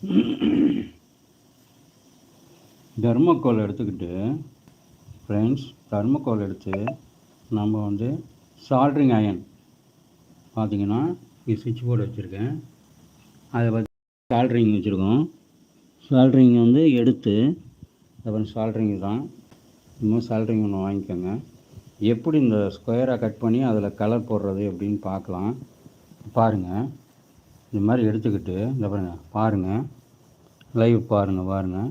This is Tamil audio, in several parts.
தர்மக்கோல் எடுத்துக்கிட்டு ஃப்ரெண்ட்ஸ் தர்மக்கோல் எடுத்து நம்ம வந்து சால்ட்ரிங் அயன் பார்த்தீங்கன்னா சுவிட்ச் போர்டு வச்சுருக்கேன். அதை பற்றி சால்ட்ரிங் வச்சுருக்கோம். சால்ட்ரிங் வந்து எடுத்து அப்புறம் சால்ட்ரிங் தான். இன்னும் சால்ட்ரிங் ஒன்று வாங்கிக்கோங்க. எப்படி இந்த ஸ்கொயராக கட் பண்ணி அதில் கலர் போடுறது அப்படின்னு பார்க்கலாம். பாருங்கள் இந்த மாதிரி எடுத்துக்கிட்டு இந்த பாருங்கள் பாருங்கள் லைவ் பாருங்கள் பாருங்கள்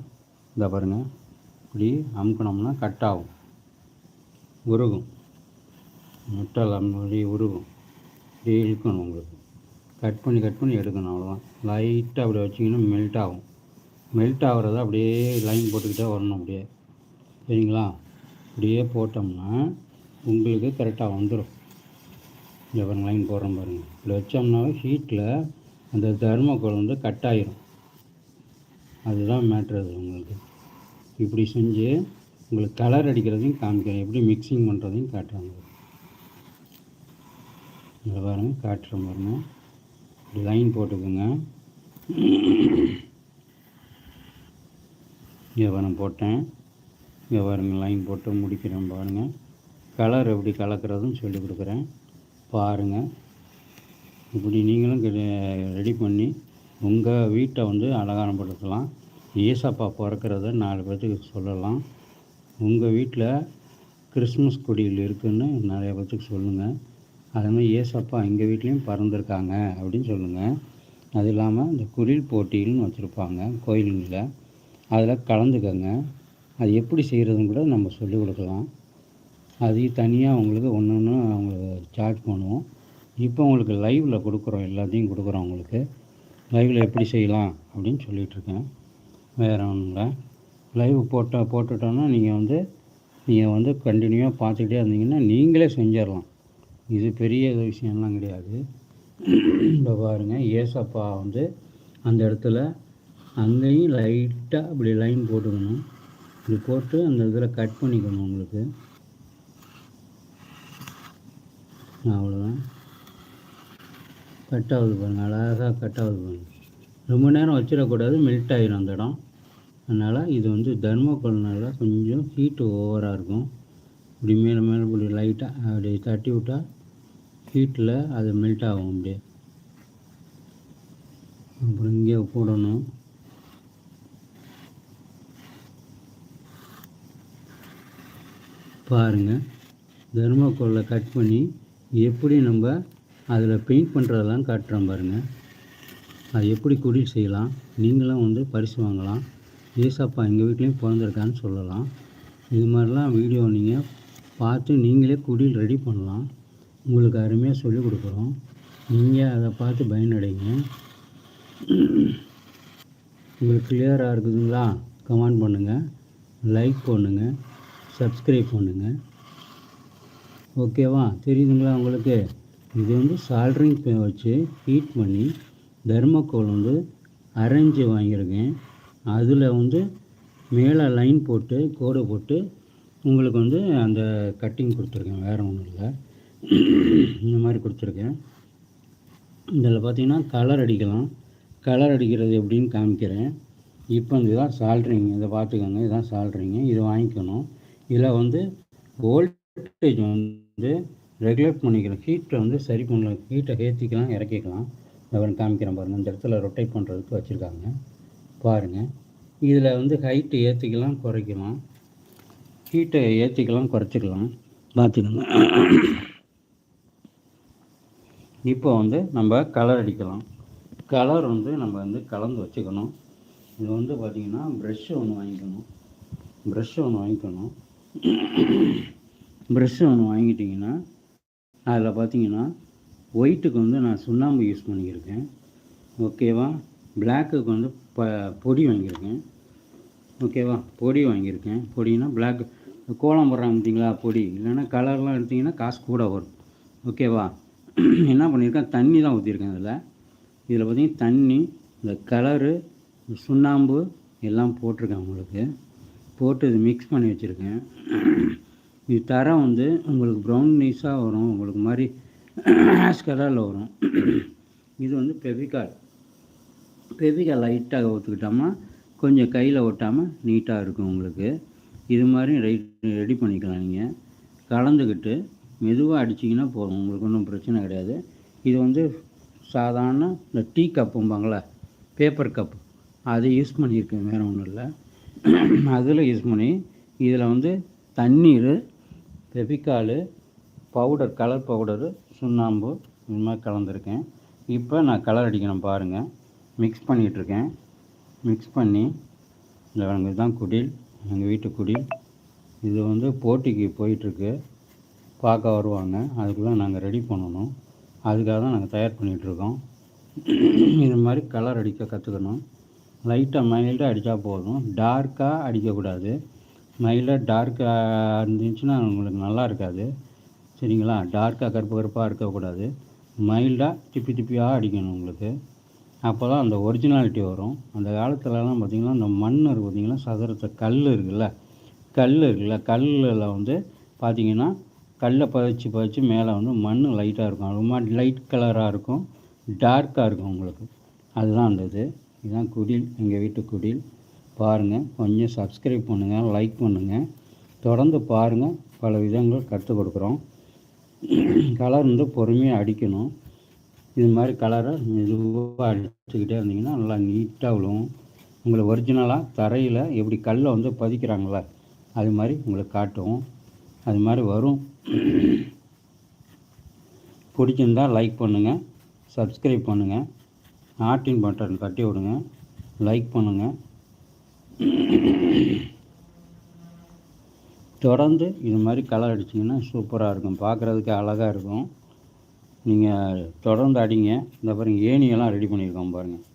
இந்த பாருங்கள் இப்படி அமுக்கினோம்னா கட் ஆகும். உருகும். முட்டல் அப்படி உருகும். இப்படி இழுக்கணும் உங்களுக்கு. கட் பண்ணி கட் பண்ணி எடுக்கணும் அவ்வளோதான் லைட்டாக அப்படி வச்சிங்கன்னா மெல்ட் ஆகும். மெல்ட் ஆகிறத அப்படியே லைன் போட்டுக்கிட்டே வரணும் அப்படியே. சரிங்களா? அப்படியே போட்டோம்னா உங்களுக்கு கரெக்டாக வந்துடும் இந்த பாருங்கள் லைன் போடுறோம் பாருங்கள் இப்படி வச்சோம்னாவே ஹீட்டில் அந்த தர்மக்கோல் வந்து கட் ஆயிரும் அதுதான் மேட்ரு அது உங்களுக்கு. இப்படி செஞ்சு உங்களுக்கு கலர் அடிக்கிறதையும் காமிக்கிறேன். எப்படி மிக்சிங் பண்ணுறதையும் காட்டுறாங்க இதில் பாருங்கள் காட்டுறேன் பாருங்க. இப்படி லைன் போட்டுக்கோங்க. இங்கே பாருங்க போட்டேன். இங்கே லைன் போட்டு முடிக்கிறேன் பாருங்கள் கலர் எப்படி கலக்கிறதுன்னு சொல்லி கொடுக்குறேன். பாருங்கள் இப்படி நீங்களும் ரெடி பண்ணி உங்கள் வீட்டை வந்து அலங்காரப்படுத்தலாம். ஏசப்பா பிறக்கிறத நாலு பேர்த்துக்கு சொல்லலாம். உங்கள் வீட்டில் கிறிஸ்மஸ் கொடியில் இருக்குதுன்னு நிறைய பேர்த்துக்கு சொல்லுங்கள் அதேமாதிரி ஏசப்பா எங்கள் வீட்லேயும் பறந்துருக்காங்க அப்படின்னு சொல்லுங்கள் அது இல்லாமல் இந்த குரில் போட்டிகள்னு வச்சுருப்பாங்க கோயிலுங்களில் அதில் கலந்துக்கங்க. அது எப்படி செய்கிறதுன்னு கூட நம்ம சொல்லிக் கொடுக்கலாம். அது தனியாக உங்களுக்கு ஒன்று ஒன்று அவங்களுக்கு சார்ஜ் பண்ணுவோம். இப்போ உங்களுக்கு லைவில் கொடுக்குறோம் எல்லாத்தையும் கொடுக்குறோம் உங்களுக்கு. லைவில் எப்படி செய்யலாம் அப்படின்னு சொல்லிகிட்ருக்கேன் வேறு ஒன்றும் இல்லை. லைவ் போட்ட போட்டுட்டோன்னா நீங்கள் வந்து நீங்கள் வந்து கண்டினியூவாக பார்த்துக்கிட்டே இருந்தீங்கன்னா நீங்களே செஞ்சிடலாம். இது பெரிய விஷயம்லாம் கிடையாது. இப்போ பாருங்கள் ஏசப்பா வந்து அந்த இடத்துல அங்கேயும் லைட்டாக இப்படி லைன் போட்டுக்கணும். இப்படி போட்டு அந்த இதில் கட் பண்ணிக்கணும் உங்களுக்கு. அவ்வளோ கட் ஆகுது பாருங்கள் அழகாக கட் ஆகுது பாருங்கள் ரொம்ப நேரம் வச்சிடக்கூடாது மெல்ட் ஆகிடும் அந்த இடம். அதனால் இது வந்து தர்மக்கோல்னால கொஞ்சம் ஹீட்டு ஓவராக இருக்கும். இப்படி மேலே மேலே இப்படி லைட்டாக அப்படி தட்டி விட்டால் ஹீட்டில் அது மெல்ட் ஆகும் அப்படியே. அப்புறம் இங்கே போடணும். பாருங்கள் தர்மக்கோலை கட் பண்ணி எப்படி நம்ம அதில் பெயிண்ட் பண்ணுறதெல்லாம் காட்டுறோம் பாருங்கள் அது எப்படி குடில் செய்யலாம்? நீங்களும் வந்து பரிசு வாங்கலாம். ஏசாப்பா எங்கள் வீட்லேயும் பிறந்திருக்கான்னு சொல்லலாம். இது மாதிரிலாம் வீடியோ நீங்கள் பார்த்து நீங்களே குடில் ரெடி பண்ணலாம். உங்களுக்கு அருமையாக சொல்லிக் கொடுக்குறோம். நீங்கள் அதை பார்த்து பயனடைங்க. உங்களுக்கு கிளியராக இருக்குதுங்களா? கமெண்ட் பண்ணுங்கள் லைக் பண்ணுங்கள் சப்ஸ்கிரைப் பண்ணுங்கள் ஓகேவா தெரியுதுங்களா உங்களுக்கு? இது வந்து சால்ட்ரிங் வச்சு ஹீட் பண்ணி தர்மக்கோல் வந்து அரைஞ்சி வாங்கியிருக்கேன். அதில் வந்து மேலே லைன் போட்டு கோடு போட்டு உங்களுக்கு வந்து அந்த கட்டிங் கொடுத்துருக்கேன். வேறு ஒன்றும் இல்லை. இந்த மாதிரி கொடுத்துருக்கேன். இதில் பார்த்தீங்கன்னா கலர் அடிக்கலாம். கலர் அடிக்கிறது எப்படின்னு காமிக்கிறேன். இப்போ இதுதான் சால்ட்ரிங் இதை பார்த்துக்கோங்க. இதுதான் சால்ட்ரிங்கு இதை வாங்கிக்கணும். இதில் வந்து வோல்டேஜ் வந்து ரெகுலேட் பண்ணிக்கலாம் ஹீட்டை வந்து சரி பண்ணலாம். ஹீட்டை ஏற்றிக்கலாம் இறக்கிக்கலாம். அப்புறம் காமிக்கிறேன் பாருங்கள் இந்த இடத்துல ரொட்டேட் பண்ணுறதுக்கு வச்சுருக்காங்க. பாருங்கள் இதில் வந்து ஹைட்டு ஏற்றிக்கலாம் குறைக்கலாம். ஹீட்டை ஏற்றிக்கலாம் குறைச்சிக்கலாம். பார்த்துக்கோங்க. இப்போ வந்து நம்ம கலர் அடிக்கலாம். கலர் வந்து நம்ம வந்து கலந்து வச்சுக்கணும். இது வந்து பார்த்திங்கன்னா ப்ரெஷ்ஷு ஒன்று வாங்கிக்கணும். ப்ரெஷ்ஷு ஒன்று வாங்கிக்கணும். ப்ரெஷ்ஷு ஒன்று வாங்கிட்டிங்கன்னா அதில் பார்த்தீங்கன்னா ஒயிட்டுக்கு வந்து நான் சுண்ணாம்பு யூஸ் பண்ணியிருக்கேன். ஓகேவா பிளாக்குக்கு வந்து ப பொடி வாங்கியிருக்கேன். ஓகேவா பொடி வாங்கியிருக்கேன். பொடினா பிளாக் கோலம் போடுறாங்க பார்த்தீங்களா பொடி. இல்லைன்னா கலர்லாம் எடுத்திங்கன்னா காசு கூட வரும். ஓகேவா என்ன பண்ணியிருக்கேன்? தண்ணி தான் ஊற்றிருக்கேன் அதில் இதில் பார்த்தீங்கன்னா தண்ணி இந்த கலரு சுண்ணாம்பு எல்லாம் போட்டிருக்கேன் உங்களுக்கு. போட்டு இது மிக்ஸ் பண்ணி வச்சுருக்கேன். இது தரம் வந்து உங்களுக்கு ப்ரௌன் நைஸாக வரும் உங்களுக்கு மாதிரி ஆஷ் கலரில் வரும். இது வந்து பெவிகால் பெபிக்காய் லைட்டாக ஊற்றுக்கிட்டோம்னா கொஞ்சம் கையில் ஒட்டாமல் நீட்டாக இருக்கும் உங்களுக்கு. இது மாதிரி ரெடி ரெடி பண்ணிக்கலாம் நீங்கள் கலந்துக்கிட்டு மெதுவாக அடிச்சிங்கன்னா போதும் உங்களுக்கு ஒன்றும் பிரச்சனை கிடையாது. இது வந்து சாதாரண இந்த டீ கப்பும்பாங்களே பேப்பர் கப் அதை யூஸ் பண்ணியிருக்கேன் வேறு ஒன்றும் இல்லை. அதில் யூஸ் பண்ணி இதில் வந்து தண்ணீர் பெபிக்கால் பவுடர் கலர் பவுடரு சுண்ணாம்பு இந்த மாதிரி கலந்துருக்கேன். இப்போ நான் கலர் அடிக்கணும் பாருங்கள் மிக்ஸ் பண்ணிகிட்ருக்கேன் மிக்ஸ் பண்ணி இந்த பாருங்க இதுதான் குடில். எங்கள் வீட்டு குடில். இது வந்து போட்டிக்கு போயிட்டுருக்கு. பார்க்க வருவாங்க. அதுக்குள்ளே நாங்கள் ரெடி பண்ணணும். அதுக்காக தான் நாங்கள் தயார் பண்ணிகிட்ருக்கோம் இது மாதிரி கலர் அடிக்க கற்றுக்கணும் லைட்டாக மைல்டாக அடித்தா போதும். டார்க்காக அடிக்கக்கூடாது. மைல்டாக டார்க்காக இருந்துச்சுன்னா உங்களுக்கு நல்லா இருக்காது. சரிங்களா? டார்க்காக கருப்பு கருப்பாக இருக்கக்கூடாது. மைல்டாக திப்பி திப்பியாக அடிக்கணும் உங்களுக்கு. அப்போ தான் அந்த ஒரிஜினாலிட்டி வரும். அந்த காலத்துலலாம் பார்த்திங்கன்னா இந்த மண் இருக்குது பார்த்திங்கன்னா சதுரத்தை கல் இருக்குல்ல? கல் இருக்குல்ல? கல்லில் வந்து பார்த்திங்கன்னா கல்லை பதிச்சு பதிச்சு மேலே வந்து மண் லைட்டாக இருக்கும். ரொம்ப லைட் கலராக இருக்கும். டார்க்காக இருக்கும் உங்களுக்கு. அதுதான் அந்த இது. இதுதான் குடில். எங்கள் வீட்டு குடில். பாருங்கள் கொஞ்சம் சப்ஸ்கிரைப் பண்ணுங்கள் லைக் பண்ணுங்கள் தொடர்ந்து பாருங்கள் பல விதங்கள் கற்றுக் கொடுக்குறோம். கலர் வந்து பொறுமையாக அடிக்கணும். இது மாதிரி கலரை மெதுவாக அடிச்சுக்கிட்டே இருந்தீங்கன்னா நல்லா நீட்டாக விழுவும். உங்களை ஒரிஜினலாக தரையில் எப்படி கல்லை வந்து பதிக்கிறாங்களா அது மாதிரி உங்களுக்கு காட்டும். அது மாதிரி வரும். பிடிச்சிருந்தா லைக் பண்ணுங்கள் சப்ஸ்கிரைப் பண்ணுங்கள் ஆட்டின் பட்டன் தட்டி விடுங்க லைக் பண்ணுங்கள் தொடர்ந்து இது மாதிரி கலர் அடிச்சிங்கன்னா சூப்பராக இருக்கும். பார்க்குறதுக்கு அழகாக இருக்கும். நீங்கள் தொடர்ந்து அடிங்க. இந்த பாருங்கள் ஏணியெல்லாம் ரெடி பண்ணியிருக்கோம் பாருங்கள்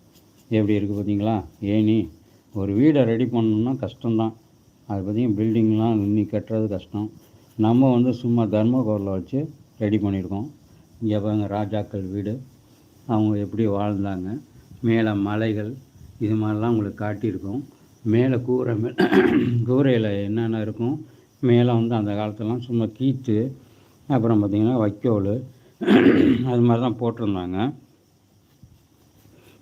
எப்படி இருக்குது பார்த்தீங்களா? ஏணி. ஒரு வீடை ரெடி பண்ணணும்னா கஷ்டம்தான். அது பார்த்தீங்கன்னா பில்டிங்லாம் இன்னி கட்டுறது கஷ்டம். நம்ம வந்து சும்மா தர்மகோரில் வச்சு ரெடி பண்ணியிருக்கோம். இங்கே பாருங்க ராஜாக்கள் வீடு. அவங்க எப்படி வாழ்ந்தாங்க. மேலே மலைகள். இது மாதிரிலாம் உங்களுக்கு காட்டியிருக்கோம். மேலே கூரை மே கூரையில் என்னென்ன இருக்கும்? மேலே வந்து அந்த காலத்துலலாம் சும்மா கீத்து அப்புறம் பார்த்திங்கன்னா வைக்கோல் அது மாதிரி தான் போட்டிருந்தாங்க.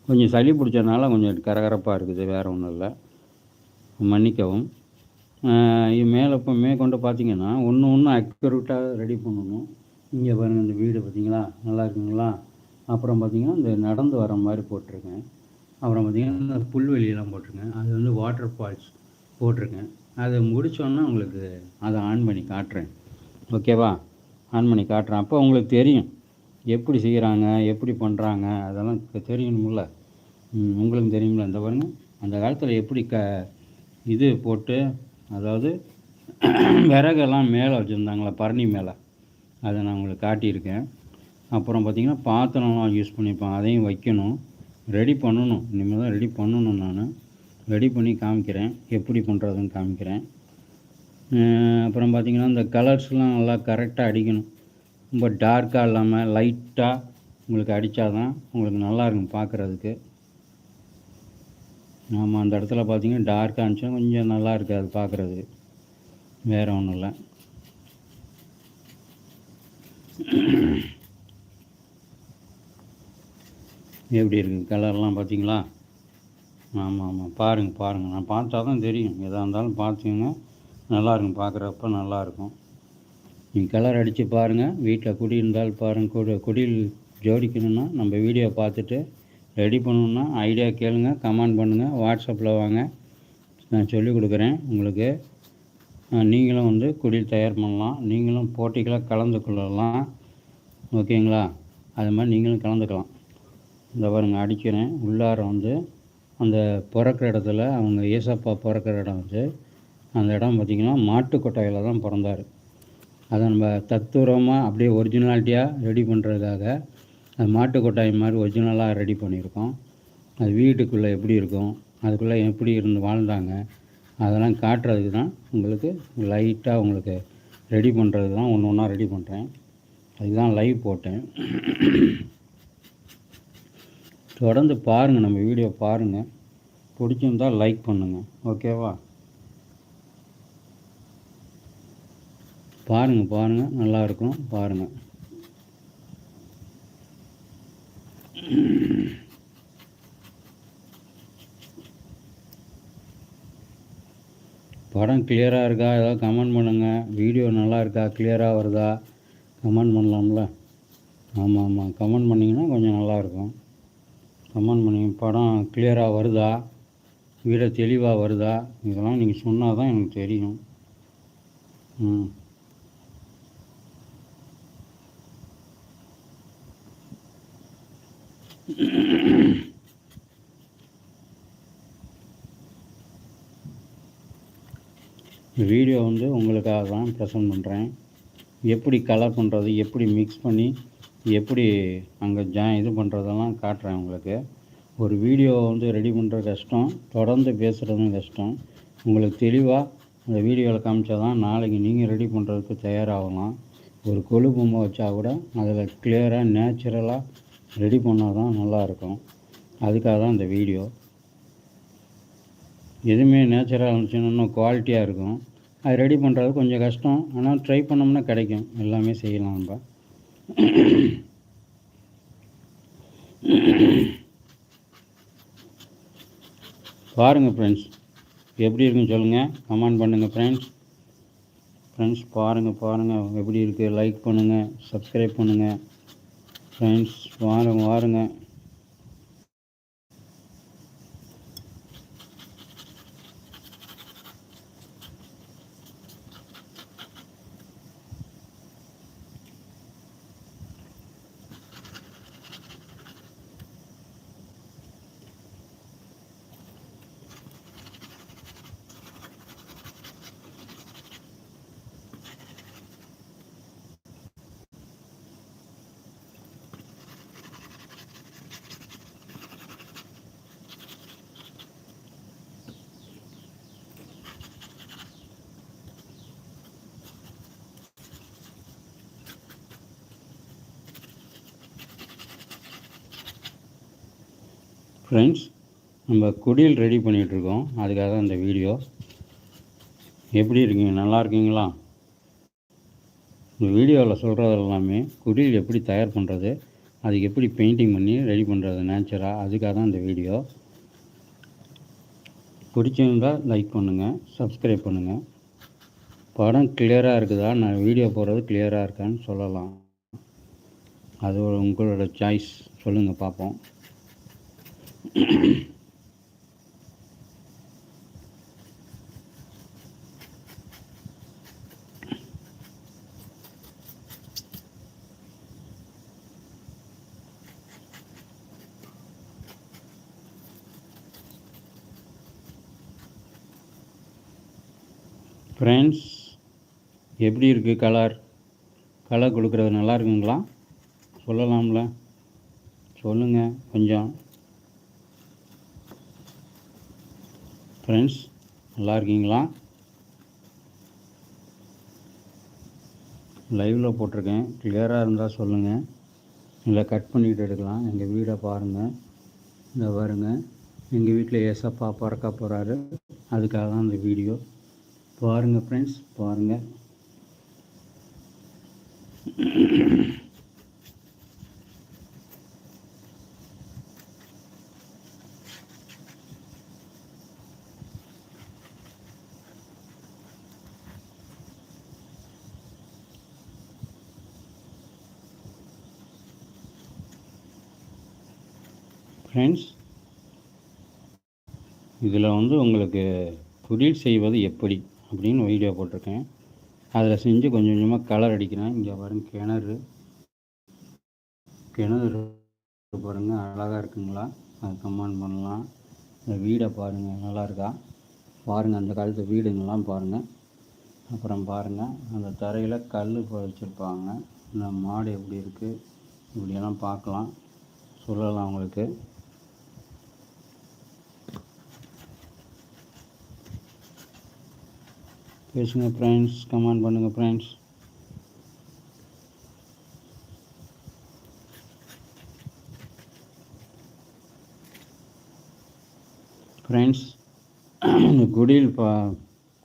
கொஞ்சம் சளி பிடிச்சதுனால கொஞ்சம் கரகரப்பாக இருக்குது வேறு ஒன்றும் இல்லை. மன்னிக்கவும். இது மேலே இப்போ மேற்கொண்டு பார்த்தீங்கன்னா ஒன்று ஒன்று அக்யூரேட்டாக ரெடி பண்ணணும். இங்கே பாருங்கள் இந்த வீடு பார்த்தீங்களா? நல்லா இருக்குங்களா? அப்புறம் பார்த்திங்கன்னா இந்த நடந்து வர மாதிரி போட்டிருக்கேன். அப்புறம் பார்த்திங்கன்னா புல்வெளியெல்லாம் போட்டிருக்கேன். அது வந்து வாட்டர் ஃபால்ஸ் போட்டிருக்கேன். அதை முடித்தோன்னா உங்களுக்கு அதை ஆன் பண்ணி காட்டுறேன். ஓகேவா ஆன் பண்ணி காட்டுறேன். அப்போ உங்களுக்கு தெரியும். எப்படி செய்கிறாங்க எப்படி பண்ணுறாங்க அதெல்லாம் தெரியணும்ல. உங்களுக்கு தெரியும்ல. இந்த பாருங்கள் அந்த காலத்தில் எப்படி க இது போட்டு அதாவது விறகெல்லாம் மேலே வச்சுருந்தாங்களா பரணி மேலே. அதை நான் உங்களுக்கு காட்டியிருக்கேன். அப்புறம் பார்த்திங்கன்னா பாத்திரம்லாம் யூஸ் பண்ணியிருப்பாங்க அதையும் வைக்கணும். ரெடி பண்ணணும். இனிமேல் தான் ரெடி பண்ணணும் நான். ரெடி பண்ணி காமிக்கிறேன். எப்படி பண்ணுறதுன்னு காமிக்கிறேன். அப்புறம் பார்த்திங்கன்னா இந்த கலர்ஸ்லாம் நல்லா கரெக்டாக அடிக்கணும். ரொம்ப டார்க்காக இல்லாமல் லைட்டாக உங்களுக்கு அடித்தா தான் உங்களுக்கு நல்லா இருக்கும் பார்க்குறதுக்கு ஆமாம் அந்த இடத்துல பார்த்தீங்கன்னா டார்க்காக இருந்துச்சுன்னா கொஞ்சம் நல்லா இருக்காது பார்க்குறதுக்கு வேறு ஒன்றும் இல்லை. எப்படி இருக்குது கலர்லாம் பார்த்தீங்களா? ஆமாம் ஆமாம் பாருங்கள் பாருங்கள் நான் பார்த்தா தான் தெரியும். எதாக இருந்தாலும் பார்த்துங்க நல்லாயிருக்கும். பார்க்குறப்ப நல்லாயிருக்கும். நீங்கள் கலர் அடித்து பாருங்கள் வீட்டில் குடி இருந்தால் பாருங்கள் குடி குடியில் ஜோடிக்கணும்னா நம்ம வீடியோ பார்த்துட்டு ரெடி பண்ணணுன்னா ஐடியா கேளுங்க. கமெண்ட் பண்ணுங்கள் வாட்ஸ்அப்பில் வாங்க. நான் சொல்லிக் கொடுக்குறேன் உங்களுக்கு. நீங்களும் வந்து குடில் தயார் பண்ணலாம். நீங்களும் போட்டிகளாக கலந்து கொள்ளலாம். ஓகேங்களா? அது மாதிரி நீங்களும் கலந்துக்கலாம். இந்த பாருங்க அடிக்கிறேன். உள்ளார வந்து அந்த பிறக்கிற இடத்துல அவங்க ஏசப்பா பிறக்கிற இடம் வந்து அந்த இடம் பார்த்திங்கன்னா மாட்டு கொட்டாயில் தான் பிறந்தார். அதை நம்ம தத்துரமாக அப்படியே ஒரிஜினாலிட்டியாக ரெடி பண்ணுறதுக்காக அது மாட்டு கொட்டாய் மாதிரி ஒரிஜினலாக ரெடி பண்ணியிருக்கோம். அது வீட்டுக்குள்ளே எப்படி இருக்கும் அதுக்குள்ளே எப்படி இருந்து வாழ்ந்தாங்க அதெல்லாம் காட்டுறதுக்கு தான் உங்களுக்கு லைட்டாக உங்களுக்கு ரெடி பண்ணுறது தான் ஒன்று ஒன்றா ரெடி பண்ணுறேன் அதுதான் லைவ் போட்டேன். தொடர்ந்து பாருங்கள் நம்ம வீடியோ பாருங்கள் பிடிச்சிருந்தால் லைக் பண்ணுங்கள் ஓகேவா பாருங்கள் பாருங்கள் நல்லாயிருக்கும் பாருங்கள் படம் கிளியராக இருக்கா? ஏதாவது கமெண்ட் பண்ணுங்கள் வீடியோ நல்லா இருக்கா? கிளியராக வருதா? கமெண்ட் பண்ணலாம்ல. ஆமாம் ஆமாம் கமெண்ட் பண்ணிங்கன்னா கொஞ்சம் நல்லாயிருக்கும் கமெண்ட் பண்ணி படம் கிளியராக வருதா? வீட தெளிவாக வருதா? இதெல்லாம் நீங்கள் சொன்னால் தான் எனக்கு தெரியும். ம். வீடியோ வந்து உங்களுக்காக தான் ப்ரெசன்ட் பண்ணுறேன் எப்படி கலர் பண்ணுறது எப்படி மிக்ஸ் பண்ணி எப்படி அங்கே ஜா இது பண்ணுறதெல்லாம் காட்டுறேன் உங்களுக்கு. ஒரு வீடியோ வந்து ரெடி பண்ணுறது கஷ்டம். தொடர்ந்து பேசுகிறதும் கஷ்டம். உங்களுக்கு தெளிவாக அந்த வீடியோவில் காமிச்சா தான் நாளைக்கு நீங்கள் ரெடி பண்ணுறதுக்கு தயாராகலாம். ஒரு கொழு பொம்மை வச்சா கூட அதில் கிளியராக நேச்சுரலாக ரெடி பண்ணால் தான் நல்லாயிருக்கும் அதுக்காக தான் இந்த வீடியோ எதுவுமே நேச்சுரலாக இருந்துச்சுன்னா இன்னும் குவாலிட்டியாக இருக்கும். அது ரெடி பண்ணுறது கொஞ்சம் கஷ்டம். ஆனால் ட்ரை பண்ணோம்னா கிடைக்கும். எல்லாமே செய்யலாம் நம்ம. பாருங்கள் ஃப்ரெண்ட்ஸ் எப்படி இருக்குன்னு சொல்லுங்கள் கமெண்ட் பண்ணுங்கள் ஃப்ரெண்ட்ஸ் ஃப்ரெண்ட்ஸ் பாருங்கள் பாருங்கள் எப்படி இருக்குது லைக் பண்ணுங்கள் சப்ஸ்கிரைப் பண்ணுங்கள் ஃப்ரெண்ட்ஸ் வாருங்க வாருங்க. ஃப்ரெண்ட்ஸ் நம்ம குடில் ரெடி பண்ணிகிட்ருக்கோம் அதுக்காக தான் இந்த வீடியோ எப்படி இருக்கீங்க? நல்லா இருக்கீங்களா? இந்த வீடியோவில் சொல்கிறது எல்லாமே குடில் எப்படி தயார் பண்ணுறது அதுக்கு எப்படி பெயிண்டிங் பண்ணி ரெடி பண்ணுறது நேச்சராக அதுக்காக தான் இந்த வீடியோ பிடிச்சிருந்தால் லைக் பண்ணுங்கள் சப்ஸ்கிரைப் பண்ணுங்கள் படம் கிளியராக இருக்குதா? நான் வீடியோ போடுறது கிளியராக இருக்கான்னு சொல்லலாம். அது உங்களோட சாய்ஸ் சொல்லுங்கள் பார்ப்போம். ஃப்ரெண்ட்ஸ் எப்படி இருக்குது கலர் கலர் கொடுக்குறது நல்லா இருக்குங்களா? சொல்லலாம்ல. சொல்லுங்கள் கொஞ்சம். ஃப்ரெண்ட்ஸ் நல்லா இருக்கீங்களா லைவில் போட்டிருக்கேன். கிளியராக இருந்தால் சொல்லுங்கள் இல்லை கட் பண்ணிகிட்டு எடுக்கலாம். எங்கள் வீடை பாருங்கள் இந்த பாருங்கள் எங்கள் வீட்டில் ஏசப்பா பறக்க போகிறாரு அதுக்காக தான் இந்த வீடியோ. பாருங்கள் ஃப்ரெண்ட்ஸ் பாருங்கள் ஃப்ரெண்ட்ஸ் இதில் வந்து உங்களுக்கு தொழில் செய்வது எப்படி அப்படின்னு வீடியோ போட்டிருக்கேன். அதில் செஞ்சு கொஞ்சம் கொஞ்சமாக கலர் அடிக்கிறேன். இங்கே பாருங்க கிணறு. கிணறு பாருங்கள் அழகாக இருக்குங்களா? அது கமெண்ட் பண்ணலாம். இந்த வீடை பாருங்கள் நல்லா இருக்கா? பாருங்கள் அந்த காலத்து வீடுங்கள்லாம் பாருங்கள் அப்புறம் பாருங்கள் அந்த தரையில் கல் வச்சுருப்பாங்க. இந்த மாடு எப்படி இருக்குது இப்படியெல்லாம் பார்க்கலாம். சொல்லலாம் உங்களுக்கு. பேசுங்க ஃப்ரெண்ட்ஸ் கமெண்ட் பண்ணுங்கள் ஃப்ரெண்ட்ஸ் ஃப்ரெண்ட்ஸ் இந்த குடில் பா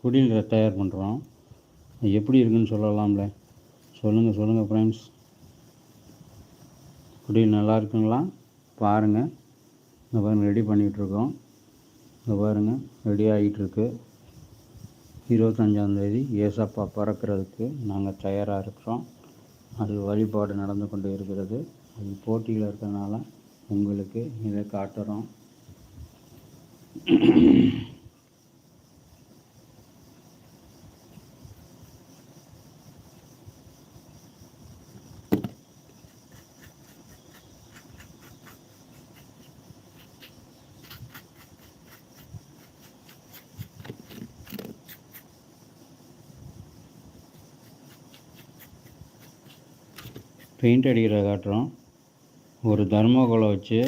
குடில் தயார் பண்ணுறோம் எப்படி இருக்குன்னு சொல்லலாம்ல? சொல்லுங்கள் சொல்லுங்கள் ஃப்ரெண்ட்ஸ் குடில் நல்லா இருக்குங்களா? பாருங்கள் இந்த பாருங்கள் ரெடி பண்ணிகிட்ருக்கோம் இந்த பாருங்கள் ரெடி ஆகிட்டுருக்கு இருபத்தஞ்சாந்தேதி ஏசப்பா பிறக்கிறதுக்கு நாங்கள் தயாராக இருக்கிறோம். அது வழிபாடு நடந்து கொண்டு இருக்கிறது. அது போட்டியில் இருக்கிறதுனால உங்களுக்கு இதை காட்டுறோம். பெயிண்ட் அடிக்கிறத காட்டுறோம். ஒரு தர்மோகோலை வச்சு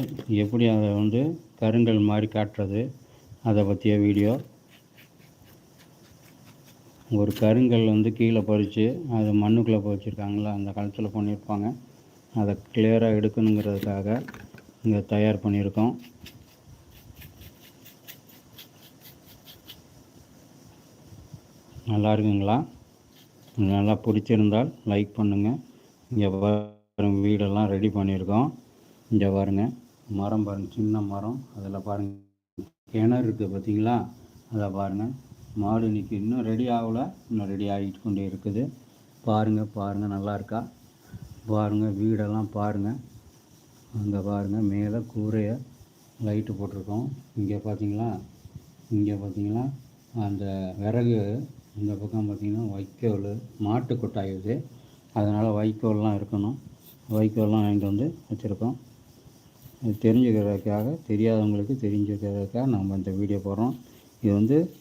எப்படி அதை வந்து கருங்கல் மாதிரி காட்டுறது அதை பற்றிய வீடியோ. ஒரு கருங்கல் வந்து கீழே பறித்து அது மண்ணுக்குள்ளே வச்சுருக்காங்களா அந்த காலத்தில் பண்ணியிருப்பாங்க. அதை கிளியராக எடுக்கணுங்கிறதுக்காக இங்கே தயார் பண்ணியிருக்கோம். நல்லா இருக்குங்களா? நல்லா பிடிச்சிருந்தால் லைக் பண்ணுங்கள் இங்கே பாருங்க வீடெல்லாம் ரெடி பண்ணியிருக்கோம். இங்கே பாருங்கள் மரம் பாருங்கள் சின்ன மரம். அதில் பாருங்கள் கிணறு இருக்குது பார்த்தீங்களா அதை பாருங்கள் மாடு இன்றைக்கி இன்னும் ரெடி ஆகலை இன்னும் ரெடி ஆகிட்டு கொண்டே இருக்குது. பாருங்கள் பாருங்கள் நல்லா இருக்கா? பாருங்கள் வீடெல்லாம் பாருங்கள் அங்கே பாருங்கள் மேலே கூரையை லைட்டு போட்டிருக்கோம். இங்கே பார்த்தீங்களா இங்கே பார்த்தீங்களா அந்த விறகு இந்த பக்கம் பார்த்திங்கன்னா வைக்கோல் மாட்டு கொட்டாய் இது. அதனால் வைக்கோல்லாம் இருக்கணும். வைக்கோல்லாம் வாங்கிட்டு வந்து வச்சுருக்கோம். இது தெரிஞ்சுக்கிறதுக்காக தெரியாதவங்களுக்கு தெரிஞ்சுக்கிறதுக்காக நம்ம இந்த வீடியோ போடுறோம். இது வந்து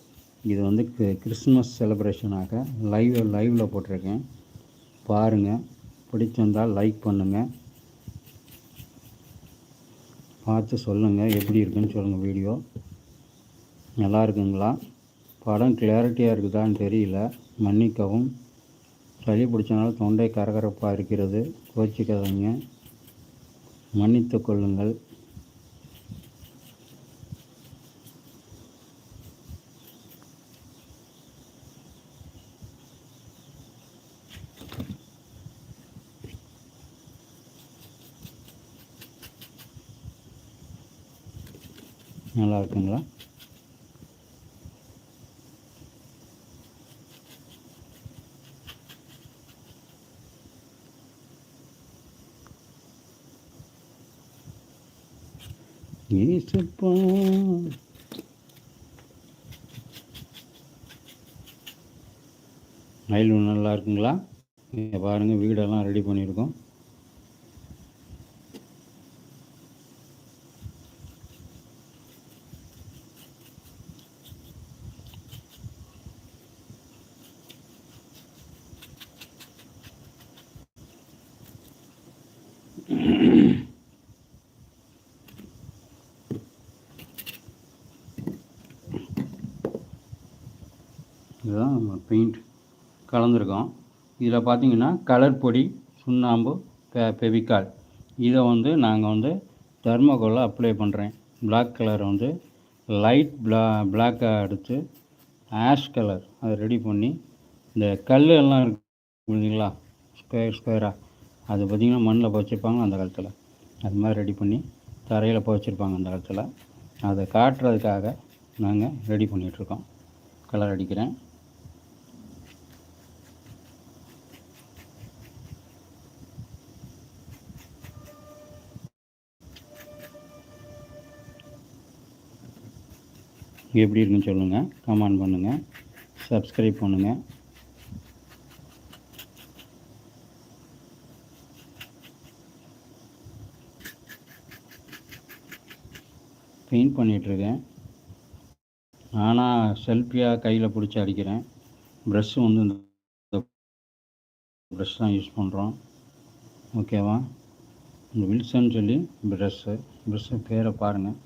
இது வந்து கி- கிறிஸ்மஸ் செலிப்ரேஷனாக லைவ் லைவில் போட்டிருக்கேன். பாருங்கள் பிடிச்சிருந்தால் லைக் பண்ணுங்கள் பார்த்து சொல்லுங்கள் எப்படி இருக்குன்னு சொல்லுங்கள் வீடியோ. நல்லா இருக்குங்களா? படம் கிளாரிட்டியாக இருக்குதான்னு தெரியல. மன்னிக்கவும். சளி பிடிச்சனால தொண்டை கரகரப்பாக இருக்கிறது. கோச்சிக்காதீங்க. மன்னித்து கொள்ளுங்கள். நல்லா இருக்குங்களா? ஏசப்பா மயில் நல்லா இருக்குங்களா? இங்கே பாருங்கள் வீடெல்லாம் ரெடி பண்ணியிருக்கோம் இதுதான் நம்ம பெயிண்ட் கலந்துருக்கோம். இதில் பார்த்தீங்கன்னா கலர் பொடி சுண்ணாம்பு பெ பெவிக்கால். இதை வந்து நாங்கள் வந்து தர்மகோலில் அப்ளை பண்ணுறேன் பிளாக் கலர் வந்து லைட் பிளா பிளாக்காக எடுத்து ஆஷ் கலர் அதை ரெடி பண்ணி இந்த கல் எல்லாம் இருக்கு புரியுதுங்களா ஸ்கொயர் ஸ்கொயராக அது பார்த்திங்கன்னா மண்ணில் வச்சுருப்பாங்க அந்த காலத்தில். அது மாதிரி ரெடி பண்ணி தரையில் வச்சுருப்பாங்க அந்த காலத்தில். அதை காட்டுறதுக்காக நாங்கள் ரெடி பண்ணிகிட்ருக்கோம் கலர் அடிக்கிறேன். எப்படி இருக்குன்னு சொல்லுங்கள் கமெண்ட் பண்ணுங்கள் சப்ஸ்கிரைப் பண்ணுங்கள் பெயிண்ட் பண்ணிகிட்ருக்கேன் நானாக செல்ஃபியாக கையில் பிடிச்சி அடிக்கிறேன். ப்ரெஷ்ஷு வந்து இந்த ப்ரெஷ் தான் யூஸ் பண்ணுறோம் ஓகேவா இந்த வில்சன் சொல்லி ப்ரெஷ்ஷு ப்ரெஷ்ஷு பேரை பாருங்கள்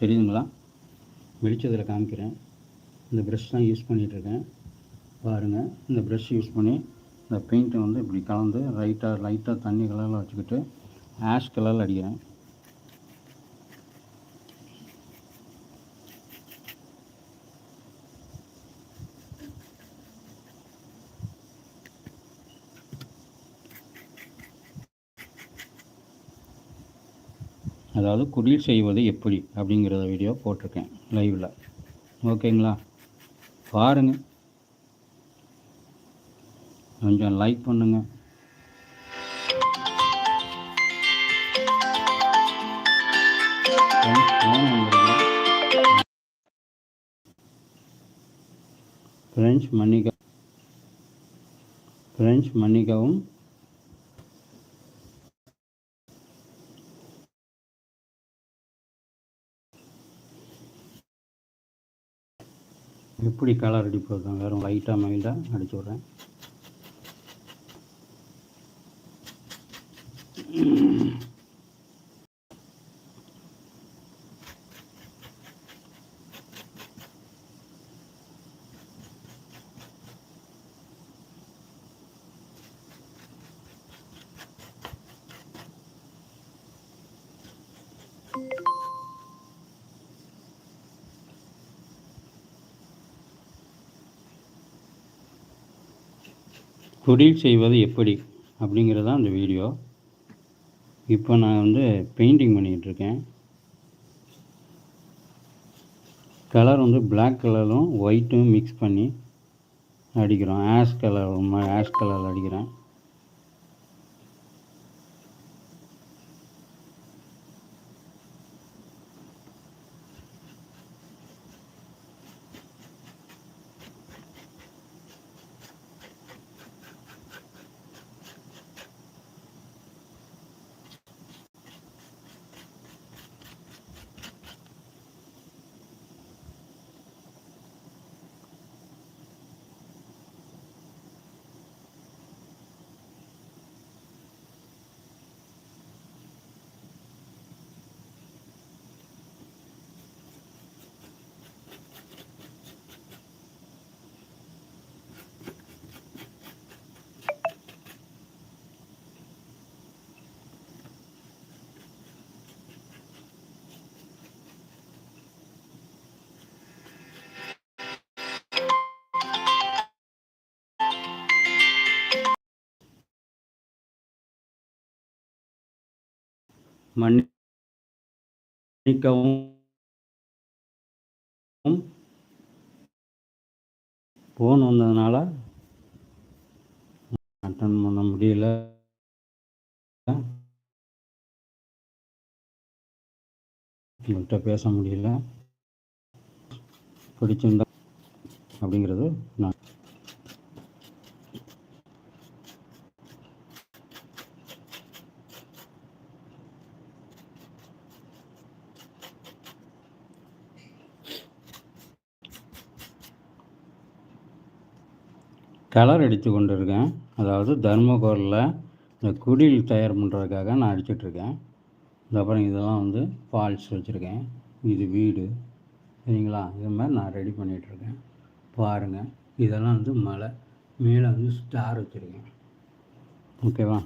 தெரியுதுங்களா? வெளிச்சத்தில் காமிக்கிறேன். இந்த ப்ரெஷ் தான் யூஸ் பண்ணிகிட்ருக்கேன் பாருங்கள் இந்த ப்ரெஷ் யூஸ் பண்ணி இந்த பெயிண்ட்டை வந்து இப்படி கலந்து லைட்டாக லைட்டாக தண்ணி கலரில் வச்சுக்கிட்டு ஆஷ் கலரில் அடிக்கிறேன். அதாவது குடில் செய்வது எப்படி அப்படிங்கிறத வீடியோ போட்டிருக்கேன் லைவில் ஓகேங்களா பாருங்கள் கொஞ்சம் லைக் பண்ணுங்கள் ஃப்ரெஞ்ச் மன்னிக்க ஃப்ரெஞ்ச் மன்னிக்கவும். எப்படி கலர் அடிப்பது வெறும் லைட்டாக மைல்டாக அடிச்சு விட்றேன். தொழில் செய்வது எப்படி? அப்படிங்கிறது தான் அந்த வீடியோ. இப்போ நான் வந்து பெயிண்டிங் பண்ணிகிட்ருக்கேன் கலர் வந்து பிளாக் கலரும் ஒயிட்டும் மிக்ஸ் பண்ணி அடிக்கிறோம். ஆஷ் கலர் ஆஷ் கலர் அடிக்கிறேன். மன்னிக்கவும் ஃபோன் வந்ததுனால அட்டன் பண்ண முடியல. உங்கள்கிட்ட பேச முடியல. பிடிச்சிருந்தா அப்படிங்கிறது நான் கலர் அடித்து கொண்டு இருக்கேன் அதாவது தர்மகோலில் இந்த குடில் தயார் பண்ணுறதுக்காக நான் அடிச்சிட்ருக்கேன் அப்புறம் இதெல்லாம் வந்து ஃபால்ஸ் வச்சுருக்கேன். இது வீடு. சரிங்களா? இது மாதிரி நான் ரெடி பண்ணிகிட்ருக்கேன் பாருங்கள் இதெல்லாம் வந்து மலை. மேலே வந்து ஸ்டார் வச்சுருக்கேன். ஓகேவா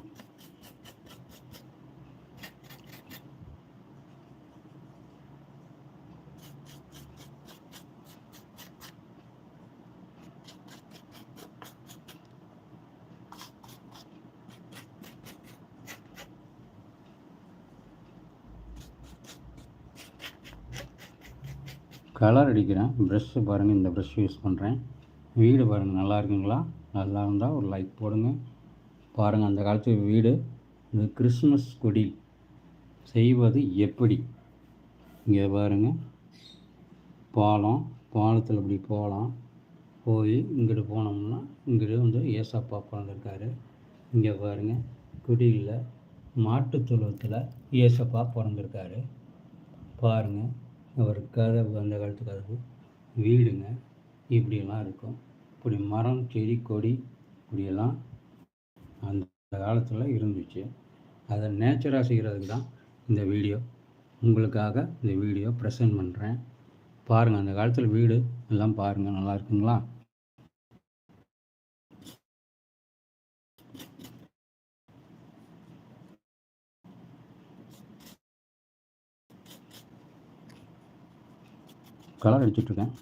கலர் அடிக்கிறேன். ப்ரெஷ்ஷு பாருங்கள் இந்த ப்ரெஷ் யூஸ் பண்ணுறேன் வீடு பாருங்கள் நல்லா இருக்குங்களா? நல்லா இருந்தால் ஒரு லைக் போடுங்க. பாருங்கள் அந்த காலத்து வீடு இந்த கிறிஸ்மஸ் கொடி செய்வது எப்படி? இங்கே பாருங்கள் பாலம் பாலத்தில் இப்படி போகலாம். போய் இங்கிட்டு போனோம்னா இங்கிட்டு வந்து ஏசப்பா பிறந்திருக்காரு இங்கே பாருங்கள் குடியில் மாட்டுத் தொழுவத்தில் ஏசப்பா பிறந்திருக்காரு. பாருங்கள் ஒரு கதவு அந்த காலத்து கதவு வீடுங்க. இப்படியெல்லாம் இருக்கும். இப்படி மரம் செடி கொடி இப்படியெல்லாம் அந்த காலத்தில் இருந்துச்சு. அதை நேச்சராக செய்கிறதுக்கு தான் இந்த வீடியோ. உங்களுக்காக இந்த வீடியோ ப்ரெசன்ட் பண்ணுறேன் பாருங்கள் அந்த காலத்தில் வீடு எல்லாம் பாருங்கள் நல்லா இருக்குங்களா? கலர் அடிச்சிட்ருக்கேன்.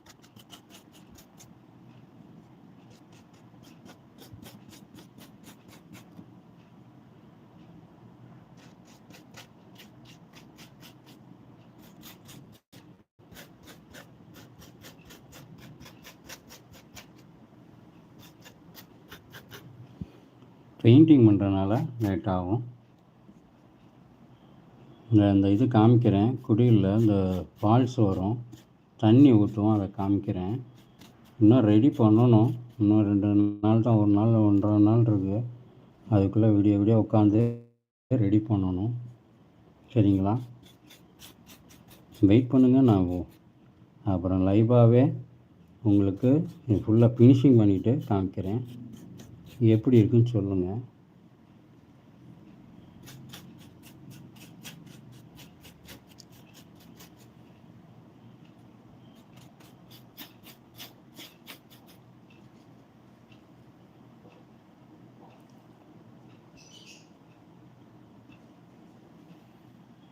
பெயிண்டிங் பண்ணுறனால லேட் ஆகும். இந்த இது காமிக்கிறேன். குடியில் இந்த ஃபால்ஸ் வரும். தண்ணி ஊற்றுவோம் அதை காமிக்கிறேன். இன்னும் ரெடி பண்ணணும். இன்னும் ரெண்டு நாள் தான் ஒரு நாள் ஒன்றரை நாள் இருக்குது அதுக்குள்ளே விடிய விடிய உட்காந்து ரெடி பண்ணணும். சரிங்களா? வெயிட் பண்ணுங்கள் நான் அப்புறம் லைவாகவே உங்களுக்கு ஃபுல்லாக ஃபினிஷிங் பண்ணிவிட்டு காமிக்கிறேன். எப்படி இருக்குன்னு சொல்லுங்கள்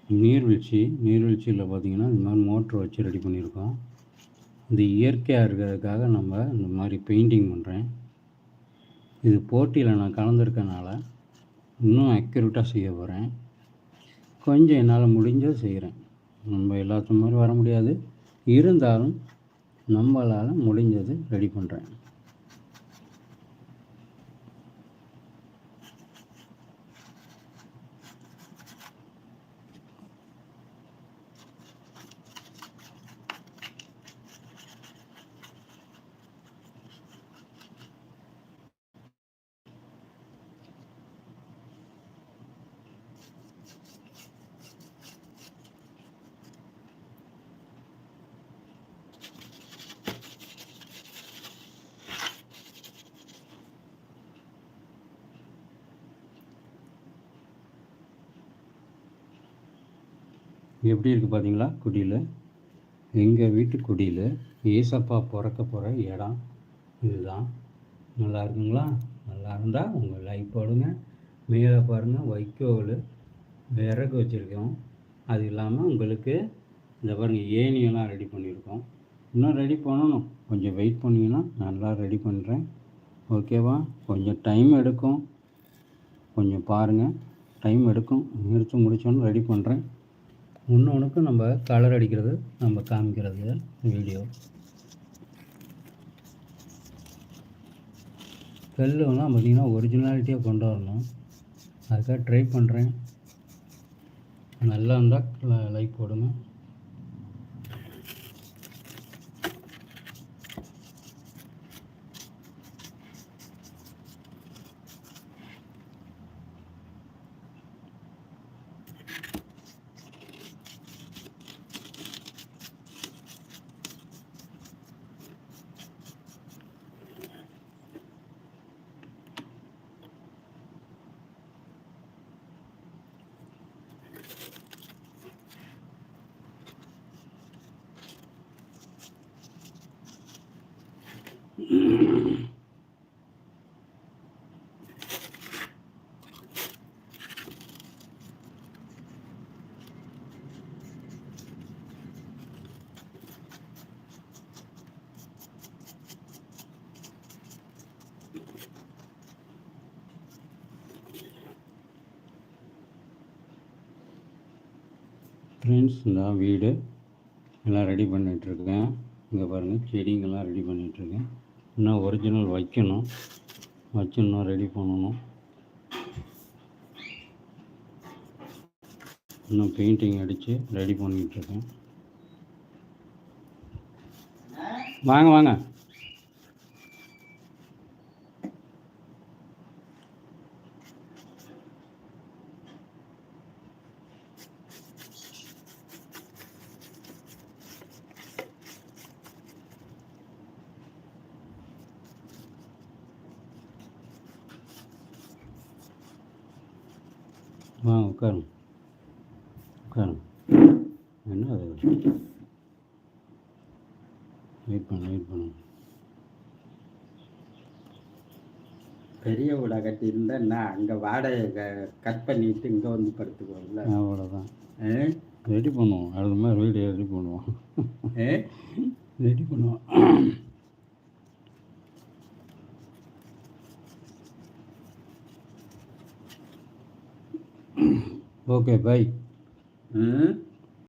நீர்வீழ்ச்சி நீர்வீழ்ச்சியில் பார்த்தீங்கன்னா இந்த மாதிரி மோட்ரு வச்சு ரெடி பண்ணியிருக்கோம். இந்த இயற்கையாக இருக்கிறதுக்காக நம்ம இந்த மாதிரி பெயிண்டிங் பண்ணுறேன் இது போட்டியில் நான் கலந்துருக்கனால இன்னும் அக்யூரேட்டாக செய்ய போகிறேன் கொஞ்சம் என்னால் முடிஞ்சதை செய்கிறேன் நம்ம எல்லாத்த மாதிரி வர முடியாது. இருந்தாலும் நம்மளால் முடிஞ்சது ரெடி பண்ணுறேன் எப்படி இருக்குது பார்த்தீங்களா குடியில்? எங்கள் வீட்டு குடியில் ஏசப்பா பிறக்க போகிற இடம் இதுதான். நல்லா இருக்குங்களா? நல்லா இருந்தால் உங்கள் லைக் போடுங்க. மேலே பாருங்கள் வைக்கோல் விறகு வச்சுருக்கோம். அது இல்லாமல் உங்களுக்கு இந்த பாருங்கள் ஏணியெல்லாம் ரெடி பண்ணியிருக்கோம். இன்னும் ரெடி பண்ணணும். கொஞ்சம் வெயிட் பண்ணிங்கன்னா நல்லா ரெடி பண்ணுறேன் ஓகேவா கொஞ்சம் டைம் எடுக்கும். கொஞ்சம் பாருங்கள் டைம் எடுக்கும். நிறுத்தி முடித்தோன்னு ரெடி பண்ணுறேன் இன்னொன்றுக்கு நம்ம கலர் அடிக்கிறது நம்ம காமிக்கிறது வீடியோ கல்லுலாம் பார்த்திங்கன்னா ஒரிஜினாலிட்டியாக கொண்டு வரணும். அதுக்காக ட்ரை பண்ணுறேன் நல்லா இருந்தால் லைக் போடுங்க. ஃப்ரெண்ட்ஸ் நான் வீடு. எல்லாம் ரெடி பண்ணிகிட்ருக்கேன் இங்கே பாருங்கள் செடிங்கெல்லாம் ரெடி பண்ணிகிட்ருக்கேன் இன்னும் ஒரிஜினல் வைக்கணும். வச்சு இன்னும் ரெடி பண்ணணும். இன்னும் பெயிண்டிங் அடித்து ரெடி பண்ணிகிட்ருக்கேன் வாங்க வாங்க உட்காருங்க உட்காருங்க என்ன அது வெயிட் பண்ணு வெயிட் பண்ணுங்க பெரிய வீடாக நான் அங்கே வாடகை க- கட் பண்ணிட்டு இங்கே வந்து படுத்துக்குவோம்ல. அவ்வளோதான்? ரெடி பண்ணுவோம். அது மாதிரி வீடியோ ரெடி பண்ணுவோம்? ரெடி பண்ணுவோம். ஓகே பை ம்?